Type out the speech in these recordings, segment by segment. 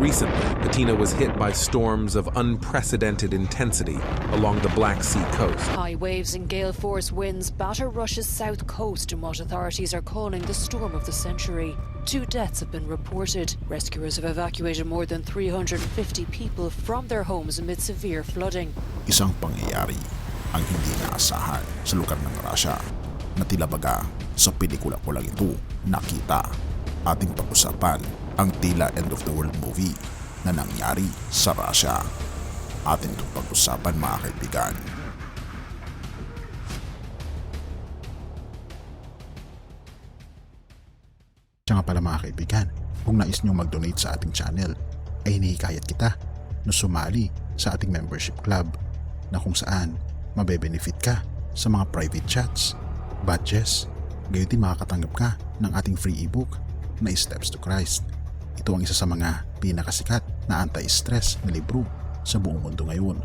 Recently, Patina was hit by storms of unprecedented intensity along the Black Sea coast. High waves and gale force winds batter Russia's south coast in what authorities are calling the storm of the century. Two deaths have been reported. Rescuers have evacuated more than 350 people from their homes amid severe flooding. Isang pangyayari ang hindi naasahan sa lugar ng Russia na tila baga sa pelikula ko lang ito nakita. Ating pag-usapan ang tila end of the world movie na nangyari sa Russia. Ating itong pag-usapan mga kaibigan. Siya nga pala mga kaibigan, kung nais nyo mag-donate sa ating channel, ay hinihikayat kita na sumali sa ating membership club na kung saan mabe-benefit ka sa mga private chats, badges, gayon din makakatanggap ka ng ating free ebook na Steps to Christ. Ito ang isa sa mga pinakasikat na anti-stress na libro sa buong mundo ngayon.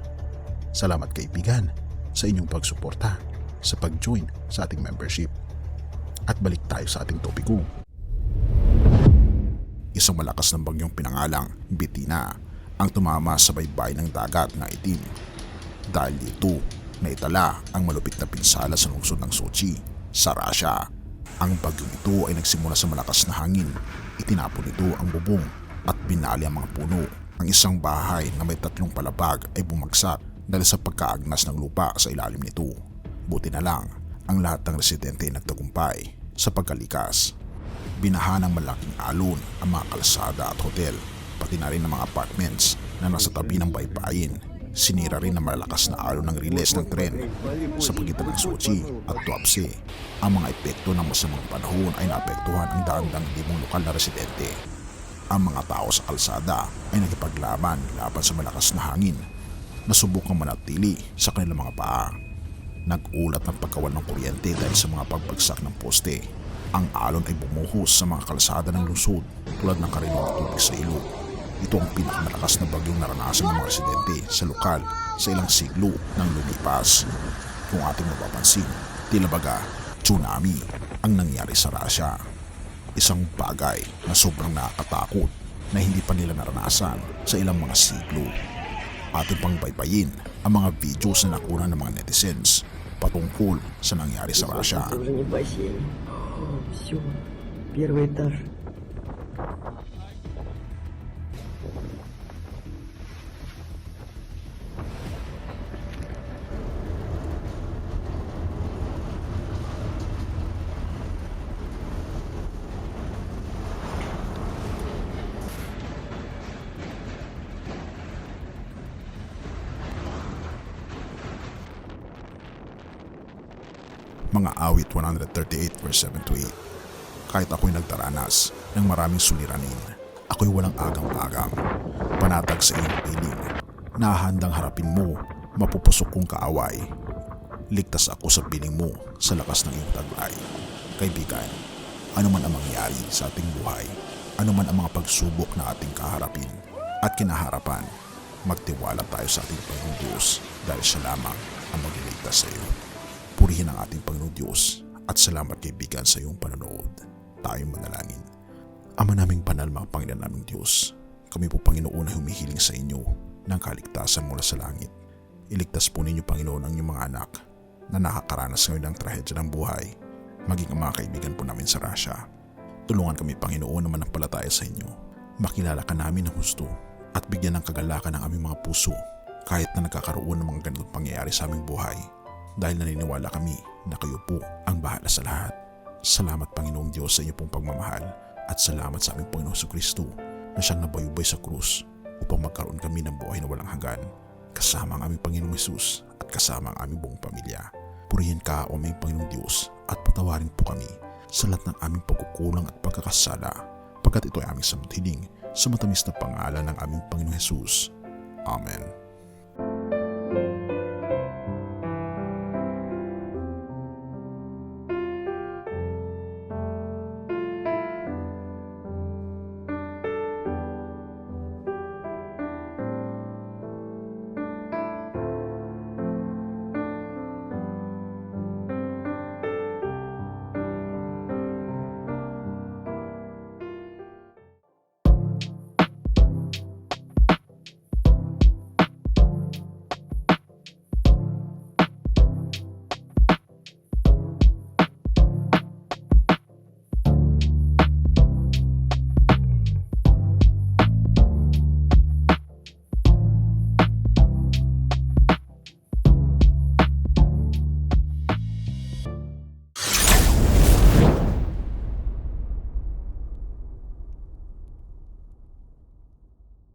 Salamat kaibigan sa inyong pagsuporta sa pag-join sa ating membership. At balik tayo sa ating topiko. Isang malakas ng bagyong pinangalang Bitina ang tumama sa baybay ng dagat na itim. Dahil dito, naitala ang malupit na pinsala sa lungsod ng Sochi sa Russia. Ang bagyong ito ay nagsimula sa malakas na hangin. Itinapon ito ang bubong at binali ang mga puno. Ang isang bahay na may tatlong palabag ay bumagsak dahil sa pagkaagnas ng lupa sa ilalim nito. Buti na lang, ang lahat ng residente ay nagtagumpay sa pagkalikas. Binaha ng malaking alon ang mga kalsada at hotel, pati na rin ang mga apartments na nasa tabi ng baybayin. Sinira rin ang malalakas na alon ng riles ng tren sa pagitan ng Sochi at Tuapse. Ang mga epekto ng masamang panahon ay naapektuhan ang daan-dang libong lokal na residente. Ang mga tao sa kalsada ay nagipaglaban laban sa malakas na hangin na subukang manatili sa kanilang mga paa. Nag-ulat ng pagkawan ng kuryente dahil sa mga pagbagsak ng poste. Ang alon ay bumuhos sa mga kalsada ng lungsod tulad ng karaniwang tubig sa ilog. Ito ang pinakamalakas na bagyong naranasan ng mga residente sa lokal sa ilang siglo ng lumipas. Kung ating mapapansin, tila baga tsunami ang nangyari sa Russia. Isang bagay na sobrang nakakatakot na hindi pa nila naranasan sa ilang mga siglo. Ating pang baybayin ang mga videos na nakuna ng mga netizens patungkol sa nangyari sa Russia. Это уже не бассейн. Все. Первый этаж. Mga awit 138 verse 7 to 8. Kahit ako'y nagdaranas ng maraming suliranin, ako'y walang agang-agang, panatag sa iyong piling, nahandang harapin mo, mapupusok kong kaaway. Ligtas ako sa piling mo sa lakas ng iyong taglay. Kaibigan, ano man ang mangyari sa ating buhay, ano man ang mga pagsubok na ating kaharapin at kinaharapan, magtiwala tayo sa ating Panginoon Diyos dahil siya lamang ang magliligtas sa iyo. Purihin ang ating Panginoon Diyos at salamat kaibigan sa iyong panonood. Tayong manalangin. Ama naming banal mga Panginoon naming Diyos, kami po Panginoon ay humihiling sa inyo ng kaligtasan mula sa langit. Iligtas po ninyo Panginoon ang inyong mga anak na nakakaranas ngayon ng trahedya ng buhay, maging ang mga kaibigan po namin sa Russia. Tulungan kami Panginoon na manampalataya sa inyo. Makilala ka namin ng husto at bigyan ng kagalakan ng aming mga puso kahit na nagkakaroon ng mga ganitong pangyayari sa aming buhay dahil naniniwala kami na kayo po ang bahala sa lahat. Salamat Panginoong Diyos sa inyo pong pagmamahal at salamat sa aming Panginoong Hesus Kristo na siyang nabayubay sa krus upang magkaroon kami ng buhay na walang hanggan kasama ang aming Panginoong Hesus at kasama ang aming buong pamilya. Purihin ka o aming Panginoong Diyos at patawarin po kami sa lahat ng aming pagkukulang at pagkakasala pagkat ito ay aming samtiling sa matamis na pangalan ng aming Panginoong Hesus. Amen.